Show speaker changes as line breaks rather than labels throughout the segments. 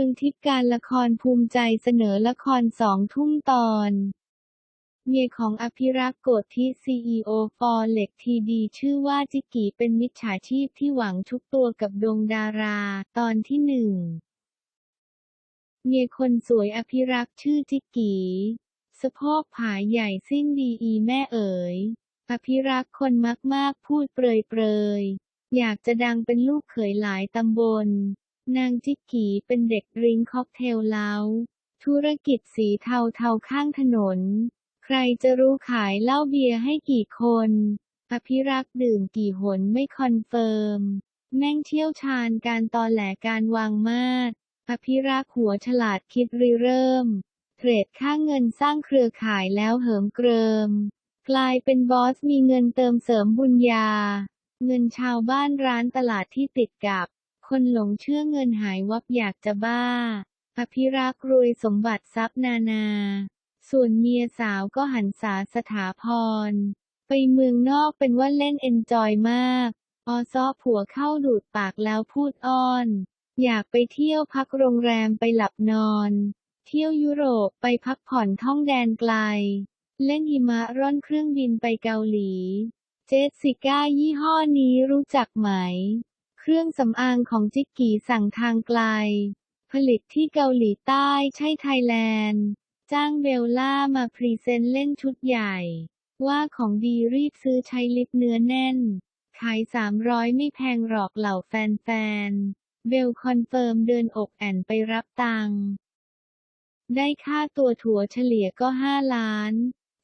มืองทิพย์การละครภูมิใจเสนอละครสองทุ่มตอนเมียของอภิรักษ์โกฏทิซีอีโอฟอร์เล็กทีดีชื่อว่าจิกกีเป็นมิจฉาชีพที่หวังทุกตัวกับดวงดารา ตอนที่หนึ่งเมียคนสวยอภิรักษ์ชื่อจิกีสะโพกผาใหญ่สิ้นดีอีแม่เอ๋ย อภิรักษ์คนมากๆพูดเปรยเปรยๆอยากจะดังเป็นลูกเขยหลายตำบล นางจิกกีเป็นเด็กดริงค็อกเทลเล้า ธุรกิจสีเทาเทาๆข้างถนน ใครจะรู้ขายเหล้าเบียร์ให้กี่คนอภิรักษ์ดื่มกี่หนไม่คอนเฟิร์ม แม่งเชี่ยวชาญการตอแหลการวางมาดอภิรักษ์หัวฉลาดคิดริเริ่ม เทรดค่าเงินสร้างเครือข่ายแล้วเหิมเกริม กลายเป็นบอสมีเงินเติมเสริมบุญญา เงินชาวบ้านร้านตลาดที่ติดกับ คนหลงเชื่อเงินหายวับอยากจะบ้าอภิรักษ์รวยสมบัติทรัพย์นานา ส่วนเมียสาวก็หันษาสถาพร ไปเมืองนอกเป็นว่าเล่นเอนจอยมาก ออซ้อผัวเข้าดูดปากแล้วพูดอ้อน อยากไปเที่ยวพักโรงแรมไปหลับนอน เที่ยวยุโรปไปพักผ่อนท่องแดนไกล เล่นหิมะร่อนเครื่องบินไปเกาหลี เจสสิก้ายี่ห้อนี้รู้จักไหม เครื่องสำอางของจิกกี้สั่งทางไกล ผลิตที่เกาหลีใต้ใช่ไทยแลนด์ จ้างเบลล่ามาพรีเซนต์เล่นชุดใหญ่ ว่าของดีรีบซื้อใช้ลิปเนื้อแน่น ขาย 300 ไม่แพงหรอกเหล่าแฟนๆ เบลคอนเฟิร์มเดินอกแอนไปรับตังค์ได้ค่าตัวถั่วเฉลี่ยก็ 5 ล้าน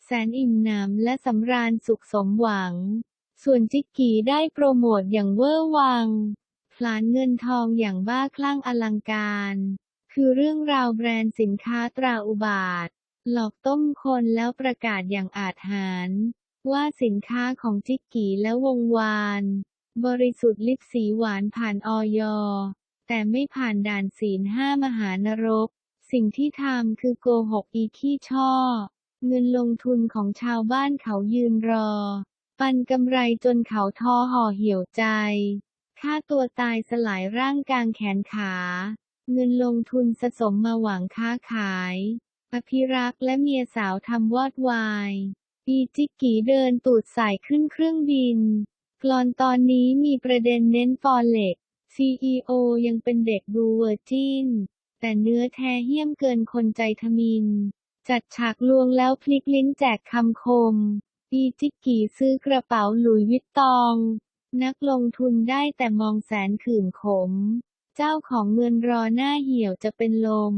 แสนอิ่มหนำและสำราญสุขสมหวัง ส่วนจิกกี้ได้โปรโมทอย่างเวอร์วังพลานเงินทองอย่างบ้าคลั่งอลังการ คือเรื่องราวแบรนด์สินค้าตราอุบาท หลอกต้มคนแล้วประกาศอย่างอาจหาญว่าสินค้าของจิกกี้และวงวาน บริสุทธิ์ลิปสีหวานผ่านออยแต่ไม่ผ่านด่านศีลห้ามหานรก สิ่งที่ทำคือโกหกอีขี้ช่อ เงินลงทุนของชาวบ้านเขายืนรอ ปันกำไรจนเขาทอห่อเหี่ยวใจฆ่าตัวตายสลายร่างกลางแขนขา เงินลงทุนสะสมมาหวังค้าขาย อภิรักษ์และเมียสาวทำวอดวายอีจิกกี้เดินตูดสายขึ้นเครื่องบิน กลอนตอนนี้มีประเด็นเน้นฟอเล็ก CEO ยังเป็นเด็กดูเวอร์จิน แต่เนื้อแท้เหี้ยมเกินคนใจทมิน จัดฉากลวงแล้วพลิกลิ้นแจกคำคม อีจิกกี้ซื้อกระเป๋าหลุยวิตตอง นักลงทุนได้แต่มองแสนขื่นขม เจ้าของเงินรอหน้าเหี่ยวจะเป็นลม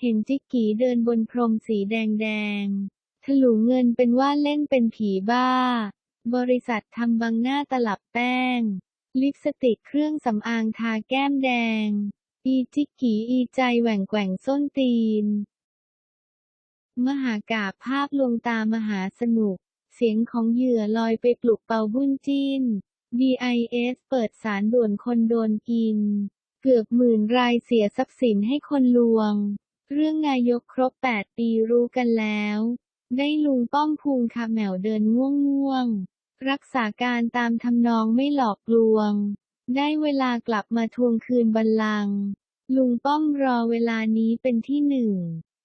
เห็นจิกกี้เดินบนพรมสีแดงๆถลุงเงินเป็นว่าเล่นเป็นผีบ้า บริษัททำบังหน้าตลับแป้ง ลิปสติกเครื่องสำอางทาแก้มแดง อีจิกกี้อีใจแหว่งแกว่งส้นตีน มหากาพย์ภาพลวงตามหาสนุก เสียงของเหยื่อลอยไปปลุกเป่าบุ้นจิ้น BIS เปิดสารด่วนคนโดนกิน เกือบหมื่นรายเสียทรัพย์สินให้คนลวง เรื่องนายกครบ 8 ปีรู้กันแล้ว ได้ลุงป้อมพูงคาแหมวเดินง่วงง่วง รักษาการตามทำนองไม่หลอกลวง ได้เวลากลับมาทวงคืนบัลลังก์ลุงป้อมรอเวลานี้เป็นที่หนึ่ง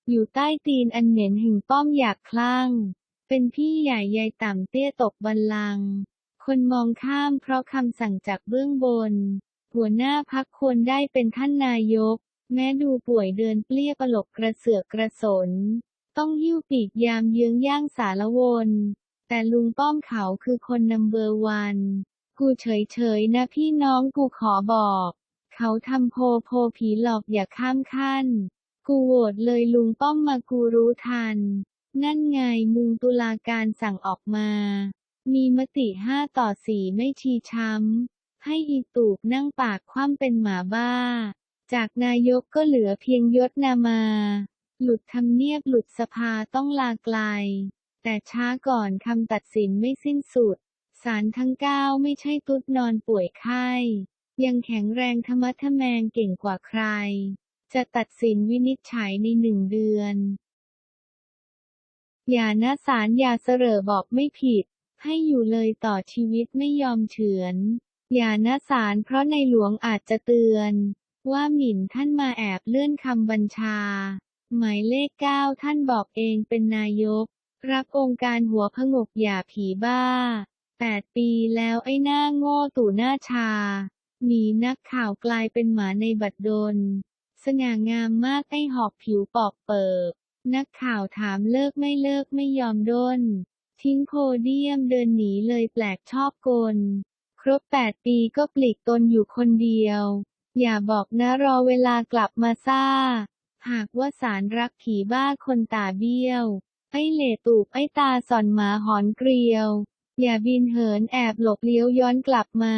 อยู่ใต้ตีนอันเหม็นห่งป้อมอยากคลั่ง เป็นพี่ใหญ่ใหญ่ต่ำเตี้ยตกบัลลังก์คนมองข้ามเพราะคำสั่งจากเบื้องบน หัวหน้าพักควรได้เป็นท่านนายก แม้ดูป่วยเดินเปลี้ยปลกกระเสือกกระสน ต้องหิ้วปีกยามเยื้องย่างสารวน แต่ลุงป้อมเขาคือคนนัมเบอร์วัน กูเฉยๆนะพี่น้องกูขอบอก เขาทำโพโพผีหลอกอย่าข้ามขั้น กูโหวตเลยลุงป้อมมากูรู้ทัน นั่นไงมุงตุลาการสั่งออกมา มีมติห้าต่อสี่ไม่ชีช้ำ ให้อีตูบนั่งปากคว่ำเป็นหมาบ้า จากนายกก็เหลือเพียงยศนามา หลุดทำเนียบหลุดสภาต้องลาไกล แต่ช้าก่อนคำตัดสินไม่สิ้นสุดศาลทั้งเก้าไม่ใช่ตุ๊ดนอนป่วยไข้ ยังแข็งแรงธรรมะทะแมงเก่งกว่าใคร จะตัดสินวินิจฉัยในหนึ่งเดือน อย่านะศาลอย่าเสรอบอกไม่ผิด ให้อยู่เลยต่อชีวิตไม่ยอมเฉือนอย่านะศาลเพราะในหลวงอาจจะเตือน ว่าหมิ่นท่านมาแอบเลื่อนคำบัญชา หมายเลขเก้าท่านบอกเองเป็นนายก รับองค์การหัวผงกอย่าผีบ้าแปดปีแล้วไอ้หน้าโง่ตู่หน้าชา หนีนักข่าวกลายเป็นหมาในบัดดล สง่างามมากไอ้หอกผิวปอกเปิก นักข่าวถามเลิกไม่เลิกไม่ยอมด้น ทิ้งโพเดียมเดินหนีเลยแปลกชอบกล ครบแปดปีก็ปลีกตนอยู่คนเดียว อย่าบอกนะรอเวลากลับมาซ่า หากว่าสารรักผีบ้าคนตาเบี้ยว ไอ้เหล่ตูบไอ้ตาสอนหมาหอนเกลียว อย่าบินเหินแอบหลบเลี้ยวย้อนกลับมา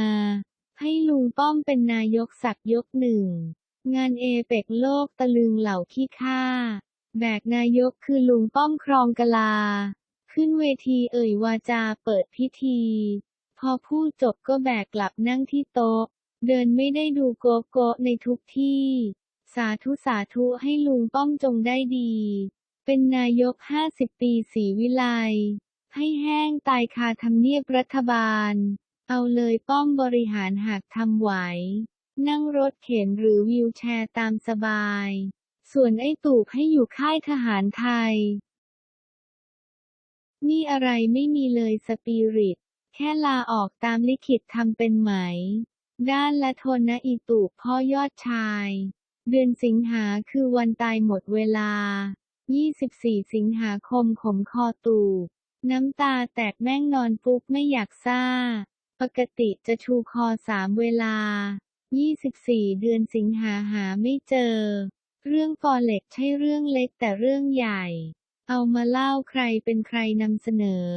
ให้ลุงป้อมเป็นนายกสักยกหนึ่ง งานเอเปกโลกตะลึงเหล่าขี้ข้า แบกนายกคือลุงป้อมครองกลา ขึ้นเวทีเอ่ยวาจาเปิดพิธี พอพูดจบก็แบกกลับนั่งที่โต๊ะ เดินไม่ได้ดูโกโก้ในทุกที่ สาธุสาธุให้ลุงป้อมจงได้ดี เป็นนายก 50 ปีสีวิไลให้แห้งตายคาทำเนียบรัฐบาล เอาเลยป้อมบริหารหากทำไหว นั่งรถเข็นหรือวิวแชร์ตามสบาย ส่วนไอ้ตูบให้อยู่ค่ายทหารไทย นี่อะไรไม่มีเลยสปิริต แค่ลาออกตามลิขิตทำเป็นไหม ด้านละทนนะอีตูบพ่อยอดชาย เดือนสิงหาคือวันตายหมดเวลา 24 สิงหาคมขมคอตูบน้ำตาแตกแม่งนอนปุ๊บไม่อยากซ่า ปกติจะชูคอสามเวลา 24 เดือนสิงหาหาไม่เจอ เรื่องฟอเร็กใช่เรื่องเล็กแต่เรื่องใหญ่ เอามาเล่าใครเป็นใครนำเสนอ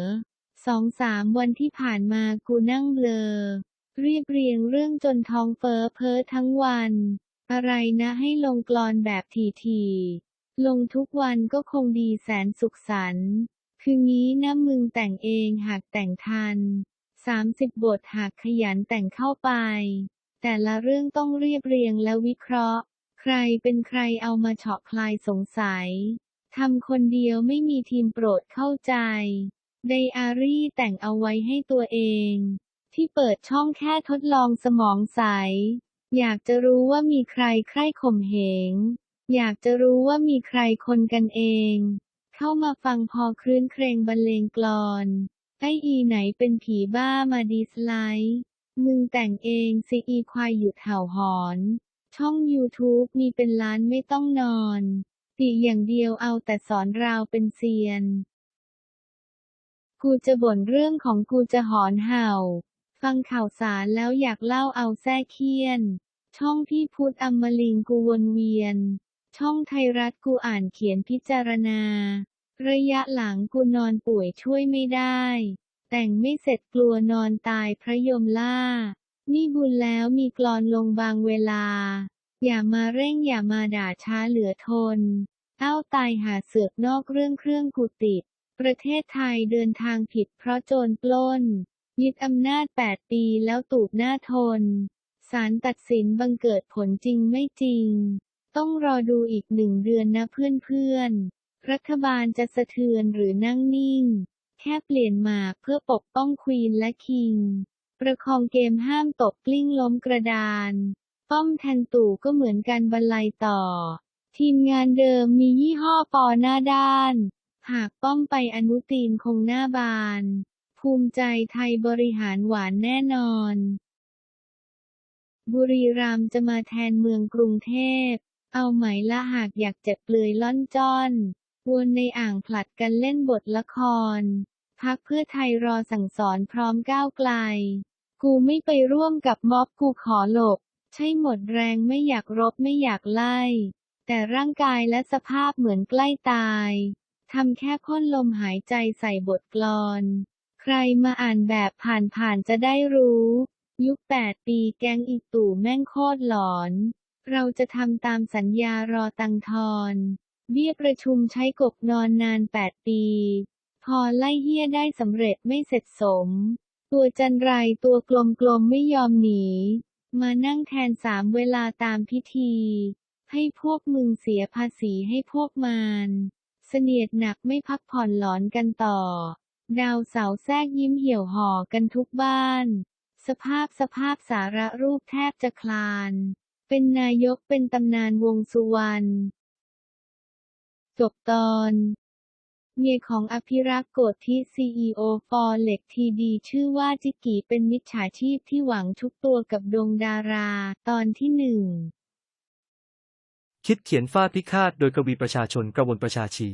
สองสามวันที่ผ่านมากูนั่งเบลอ เรียบเรียงเรื่องจนท้องเฟ้อเพ้อทั้งวัน อะไรนะให้ลงกลอนแบบทีๆลงทุกวันก็คงดีแสนสุขสันต์คืองี้นะมึงแต่งเองหากแต่งทัน30บทหากขยันแต่งเข้าไป แต่ละเรื่องต้องเรียบเรียงและวิเคราะห์ ใครเป็นใครเอามาเฉาะคลายสงสัย ทำคนเดียวไม่มีทีมโปรดเข้าใจ ไดอารี่แต่งเอาไว้ให้ตัวเอง ที่เปิดช่องแค่ทดลองสมองใส อยากจะรู้ว่ามีใครใคร่ข่มเหง อยากจะรู้ว่ามีใครคนกันเอง เข้ามาฟังพอคลื่นเครงบรรเลงกลอนไออีไหนเป็นผีบ้ามาดีสไลด์ มึงแต่งเองสิอีควายหยุดเห่าหอน ช่อง YouTube มีเป็นล้านไม่ต้องนอน ติอย่างเดียวเอาแต่สอนราวเป็นเซียน กูจะบ่นเรื่องของกูจะหอนเห่า ฟังข่าวสารแล้วอยากเล่าเอาแท้เคียน ช่องพี่พุทธอมลิงกูวนเวียน ช่องไทยรัฐกูอ่านเขียนพิจารณา ระยะหลังกูนอนป่วยช่วยไม่ได้ แต่งไม่เสร็จกลัวนอนตายพระยมล่า นี่บุญแล้วมีกลอนลงบางเวลา อย่ามาเร่งอย่ามาด่าช้าเหลือทน เอ้าตายหาเสือกนอกเรื่องเครื่องกูติด ประเทศไทยเดินทางผิดเพราะโจรปล้น ยึดอำนาจ 8 ปีแล้วตูบหน้าทน ศาลตัดสินบังเกิดผลจริงไม่จริง ต้องรอดูอีกหนึ่งเดือนนะเพื่อนๆ รัฐบาลจะสะเทือนหรือนั่งนิ่ง แค่เปลี่ยนหมากเพื่อปกป้องควีนและคิง ประคองเกมห้ามตกกลิ้งล้มกระดาน ป้อมแทนตู่ก็เหมือนกันบรรลัยต่อ ทีมงานเดิมมียี่ห้อปอหน้าด้าน หากป้อมไปอนุตีนคงหน้าบาน ภูมิใจไทยบริหารหวานแน่นอน บุรีรัมย์จะมาแทนเมืองกรุงเทพ เอาไหมละหากอยากเจ็บเปลือยล่อนจ้อนวนในอ่างผลัดกันเล่นบทละคร พักเพื่อไทยรอสั่งสอนพร้อมก้าวไกล กูไม่ไปร่วมกับม็อบกูขอหลบ ใช่หมดแรงไม่อยากรบไม่อยากไล่ แต่ร่างกายและสภาพเหมือนใกล้ตายทำแค่พ่นลมหายใจใส่บทกลอน ใครมาอ่านแบบผ่านๆจะได้รู้ ยุค8ปีแกงอีตู่แม่งโคตรหลอน เราจะทำตามสัญญารอตังทอนเบี้ยประชุมใช้กบนอนนาน 8 ปี พอไล่เฮี้ยได้สำเร็จไม่เสร็จสม ตัวจันไรตัวกลมๆไม่ยอมหนี มานั่งแทนสามเวลาตามพิธี ให้พวกมึงเสียภาษีให้พวกมารเสนียดหนักไม่พักผ่อนหลอนกันต่อ ดาวเสาแทรกยิ้มเหี่ยวห่อกันทุกบ้าน สภาพสภาพสาระรูปแทบจะคลาน เป็นนายกเป็นตำนานวงสุวรรณจบตอน เมียของอภิรักษ์โกดที่ซีอีโอฟอร์เล็กทีดี ชื่อว่าจิกิเป็นมิจฉาชีพที่หวังทุบตัวกับดงดารา ตอนที่หนึ่ง
คิดเขียนฟาดพิฆาตโดยกวีประชาชนกระวนประชาชี